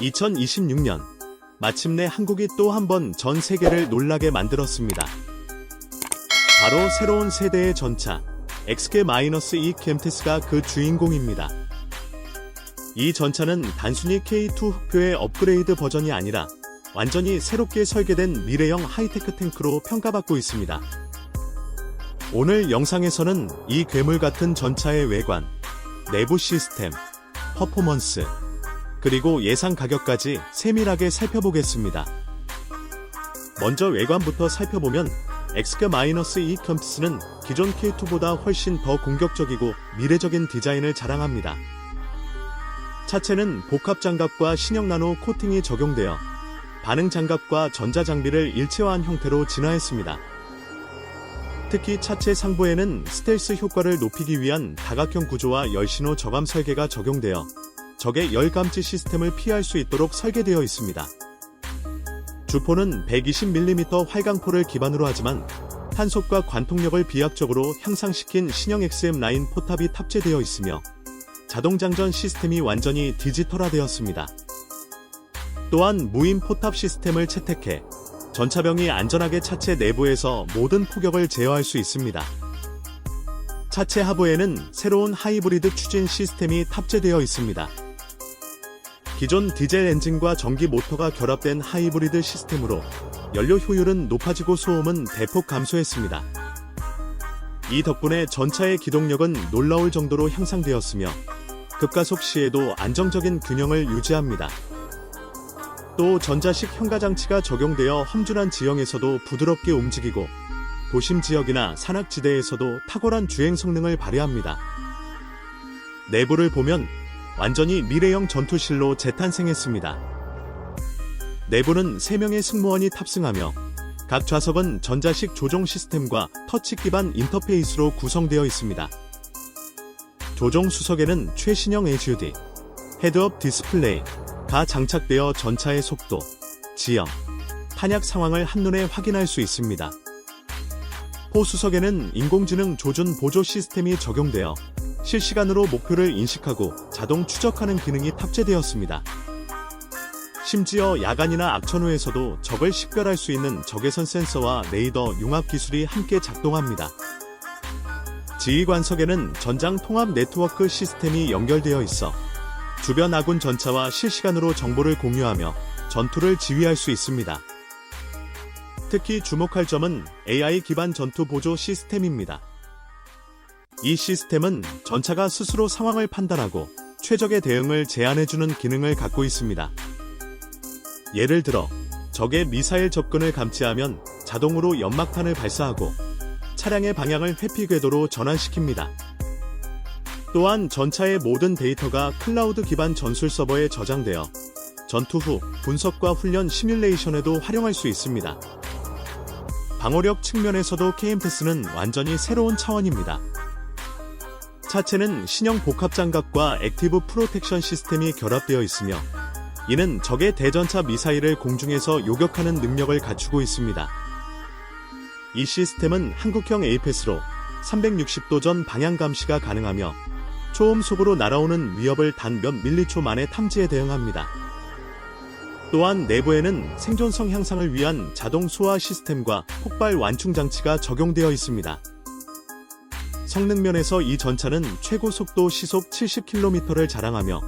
2026년 마침내 한국이 또 한 번 전 세계를 놀라게 만들었습니다. 바로 새로운 세대의 전차 XK-2 캠티스가 그 주인공입니다. 이 전차는 단순히 K2 흑표의 업그레이드 버전이 아니라 완전히 새롭게 설계된 미래형 하이테크 탱크로 평가받고 있습니다. 오늘 영상에서는 이 괴물 같은 전차의 외관, 내부 시스템, 퍼포먼스, 그리고 예상 가격까지 세밀하게 살펴보겠습니다. 먼저 외관부터 살펴보면 엑스크-2 컴프스는 기존 K2보다 훨씬 더 공격적이고 미래적인 디자인을 자랑합니다. 차체는 복합 장갑과 신형 나노 코팅이 적용되어 반응 장갑과 전자 장비를 일체화한 형태로 진화했습니다. 특히 차체 상부에는 스텔스 효과를 높이기 위한 다각형 구조와 열신호 저감 설계가 적용되어 적의 열 감지 시스템을 피할 수 있도록 설계되어 있습니다. 주포는 120mm 활강포를 기반으로 하지만 탄속과 관통력을 비약적으로 향상시킨 신형 XM9 포탑이 탑재되어 있으며 자동 장전 시스템이 완전히 디지털화되었습니다. 또한 무인 포탑 시스템을 채택해 전차병이 안전하게 차체 내부에서 모든 포격을 제어할 수 있습니다. 차체 하부에는 새로운 하이브리드 추진 시스템이 탑재되어 있습니다. 기존 디젤 엔진과 전기 모터가 결합된 하이브리드 시스템으로 연료 효율은 높아지고 소음은 대폭 감소했습니다. 이 덕분에 전차의 기동력은 놀라울 정도로 향상되었으며 급가속 시에도 안정적인 균형을 유지합니다. 또 전자식 현가장치가 적용되어 험준한 지형에서도 부드럽게 움직이고 도심 지역이나 산악지대에서도 탁월한 주행 성능을 발휘합니다. 내부를 보면 완전히 미래형 전투실로 재탄생했습니다. 내부는 3명의 승무원이 탑승하며 각 좌석은 전자식 조종 시스템과 터치 기반 인터페이스로 구성되어 있습니다. 조종 수석에는 최신형 HUD, 헤드업 디스플레이가 장착되어 전차의 속도, 지형, 탄약 상황을 한눈에 확인할 수 있습니다. 포수석에는 인공지능 조준 보조 시스템이 적용되어 실시간으로 목표를 인식하고 자동 추적하는 기능이 탑재되었습니다. 심지어 야간이나 악천 후에서도 적을 식별할 수 있는 적외선 센서와 레이더 융합 기술이 함께 작동합니다. 지휘관석에는 전장 통합 네트워크 시스템이 연결되어 있어 주변 아군 전차와 실시간으로 정보를 공유하며 전투를 지휘할 수 있습니다. 특히 주목할 점은 AI 기반 전투 보조 시스템입니다. 이 시스템은 전차가 스스로 상황을 판단하고 최적의 대응을 제안해주는 기능을 갖고 있습니다. 예를 들어, 적의 미사일 접근을 감지하면 자동으로 연막탄을 발사하고 차량의 방향을 회피 궤도로 전환시킵니다. 또한 전차의 모든 데이터가 클라우드 기반 전술 서버에 저장되어 전투 후 분석과 훈련 시뮬레이션에도 활용할 수 있습니다. 방어력 측면에서도 KMPS는 완전히 새로운 차원입니다. 차체는 신형 복합 장갑과 액티브 프로텍션 시스템이 결합되어 있으며 이는 적의 대전차 미사일을 공중에서 요격하는 능력을 갖추고 있습니다. 이 시스템은 한국형 에이패스로 360도 전 방향 감시가 가능하며 초음 속으로 날아오는 위협을 단 몇 밀리초 만에 탐지에 대응합니다. 또한 내부에는 생존성 향상을 위한 자동 소화 시스템과 폭발 완충 장치가 적용되어 있습니다. 성능 면에서 이 전차는 최고 속도 시속 70km를 자랑하며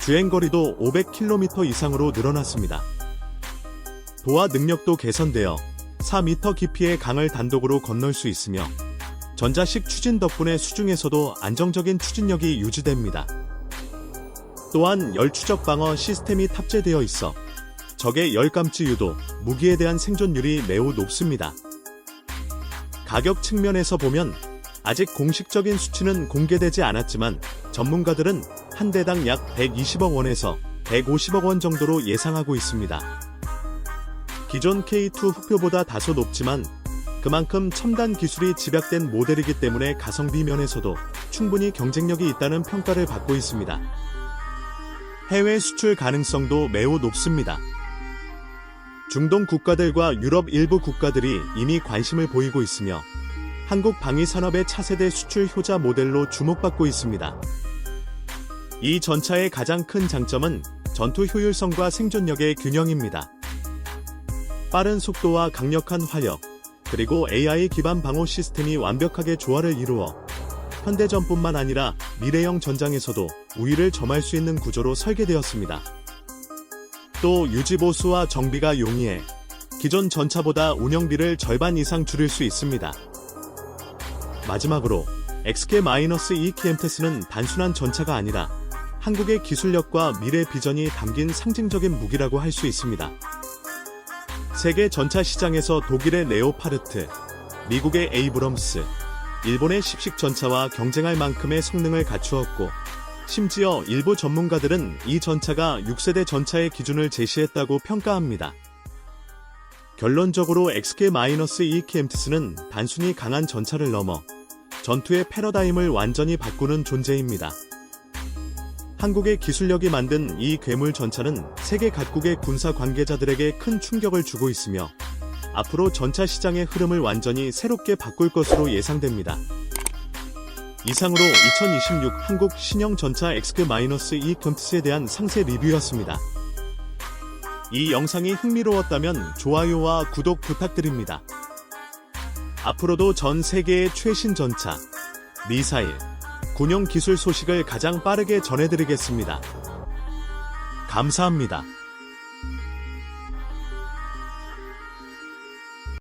주행거리도 500km 이상으로 늘어났습니다. 도하 능력도 개선되어 4m 깊이의 강을 단독으로 건널 수 있으며 전자식 추진 덕분에 수중에서도 안정적인 추진력이 유지됩니다. 또한 열추적 방어 시스템이 탑재되어 있어 적의 열감지 유도, 무기에 대한 생존율이 매우 높습니다. 가격 측면에서 보면 아직 공식적인 수치는 공개되지 않았지만 전문가들은 한 대당 약 120억 원에서 150억 원 정도로 예상하고 있습니다. 기존 K2 흑표보다 다소 높지만 그만큼 첨단 기술이 집약된 모델이기 때문에 가성비 면에서도 충분히 경쟁력이 있다는 평가를 받고 있습니다. 해외 수출 가능성도 매우 높습니다. 중동 국가들과 유럽 일부 국가들이 이미 관심을 보이고 있으며 한국 방위 산업의 차세대 수출 효자 모델로 주목받고 있습니다. 이 전차의 가장 큰 장점은 전투 효율성과 생존력의 균형입니다. 빠른 속도와 강력한 화력, 그리고 AI 기반 방어 시스템이 완벽하게 조화를 이루어 현대전뿐만 아니라 미래형 전장에서도 우위를 점할 수 있는 구조로 설계되었습니다. 또 유지보수와 정비가 용이해 기존 전차보다 운영비를 절반 이상 줄일 수 있습니다. 마지막으로 XK-2 키엠테스는 단순한 전차가 아니라 한국의 기술력과 미래 비전이 담긴 상징적인 무기라고 할 수 있습니다. 세계 전차 시장에서 독일의 레오파르트, 미국의 에이브럼스, 일본의 십식 전차와 경쟁할 만큼의 성능을 갖추었고, 심지어 일부 전문가들은 이 전차가 6세대 전차의 기준을 제시했다고 평가합니다. 결론적으로 XK-2 키엠트스는 단순히 강한 전차를 넘어 전투의 패러다임을 완전히 바꾸는 존재입니다. 한국의 기술력이 만든 이 괴물 전차는 세계 각국의 군사 관계자들에게 큰 충격을 주고 있으며 앞으로 전차 시장의 흐름을 완전히 새롭게 바꿀 것으로 예상됩니다. 이상으로 2026 한국 신형 전차 XK-2 컴트스에 대한 상세 리뷰였습니다. 이 영상이 흥미로웠다면 좋아요와 구독 부탁드립니다. 앞으로도 전 세계의 최신 전차, 미사일, 군용 기술 소식을 가장 빠르게 전해드리겠습니다. 감사합니다.